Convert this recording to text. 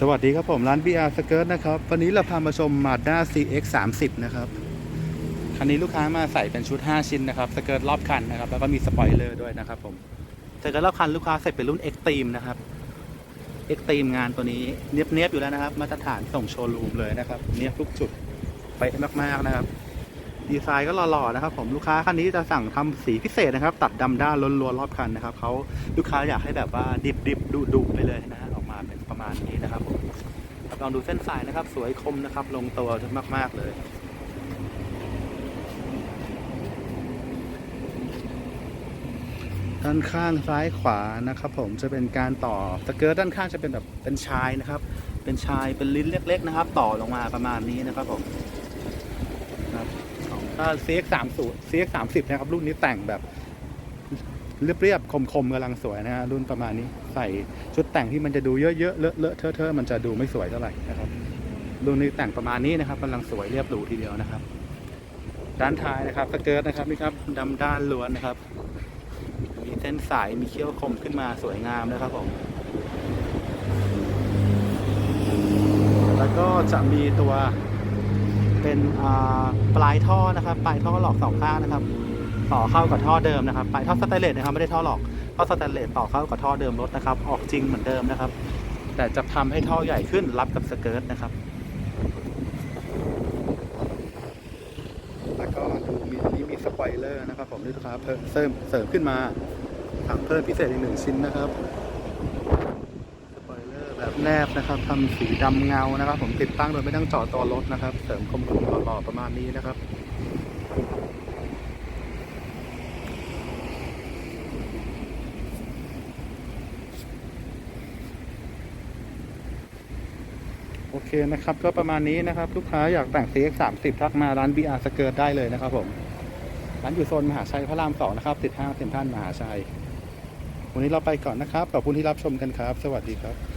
สวัสดีครับผมร้าน BR Skirt นะครับ วันนี้เราพามาชม Mazda CX 30นะครับ คันนี้ลูกค้ามาใส่เป็นชุด 5 ชิ้นนะครับสเกิร์ตรอบคันนะครับ แล้วก็มีสปอยเลอร์ด้วยนะครับผมสเกิร์ตรอบคันลูกค้าใส่เป็นรุ่น Extreme นะครับ Extreme งานตัวนี้เนียบๆอยู่แล้วนะครับ มาตรฐานส่งโชว์รูมเลยนะครับ เนียบทุกจุดไปมากๆนะครับดีไซน์ก็หล่อๆนะครับผมลูกค้าคันนี้จะสั่งทำสีพิเศษนะครับ ตัดดำด้านล้วนๆรอบคันนะครับเขาลูกค้าอยากให้แบบว่าดิบๆดุๆไปเลยนะ ลองดูเส้นสายนะครับ สวยคมนะครับ ลงตัวมาก ๆ เลยด้านข้างซ้ายขวานะครับ ผมจะเป็นการต่อสเกิร์ตด้านข้างจะเป็นแบบเป็นชายนะครับ เป็นชายเป็นลิ้นเล็ก ๆ นะครับ ต่อลงมาประมาณนี้นะครับผมครับของถ้า CX 3 0 CX 3 0นะครับรุ่นนี้แต่งแบบ เรียบๆคมๆกำลังสวยนะฮะรุ่นประมาณนี้ใส่ชุดแต่งที่มันจะดูเยอะๆเลอะๆเทอะๆมันจะดูไม่สวยเท่าไหร่นะครับรุ่นนี้แต่งประมาณนี้นะครับกำลังสวยเรียบหรูทีเดียวนะครับ ด้านท้ายนะครับสเกิร์ตนะครับนี่ครับดำด้านล้วนนะครับ มีเส้นสายมีเขี้ยวคมขึ้นมาสวยงามนะครับผมแล้วก็จะมีตัวเป็นอ่าปลายท่อนะครับ ปลายท่อหลอกสองข้างนะครับ ต่อเข้ากับท่อเดิมนะครับปลายท่อสแตนเลสนะครับไม่ได้ท่อหลอกท่อสแตนเลสต่อเข้ากับท่อเดิมรถนะครับ ออกจริงเหมือนเดิมนะครับ แต่จะทำให้ท่อใหญ่ขึ้นรับกับสเกิร์ตนะครับแล้วก็ดูมีนี้มีสปอยเลอร์นะครับผมที่ลูกค้าเพิ่มเสริมเสริมขึ้นมาทำเพิ่มพิเศษอีกหนึ่งชิ้นนะครับสปอยเลอร์แบบแนบนะครับทำสีดำเงานะครับ ผมติดตั้งโดยไม่ต้องเจาะตัวรถนะครับ เสริมคมๆหล่อๆประมาณนี้นะครับ โอเคนะครับ ก็ประมาณนี้นะครับ ลูกค้าอยากแต่ง CX 3 0 ทักมาร้าน BR สเกิร์ตได้เลยนะครับผมร้านอยู่โซนมหาชัยพระรามสองนะครับติดห้างเซ็นทรัลมหาชัย วันนี้เราไปก่อนนะครับขอบคุณที่รับชมกันครับ สวัสดีครับ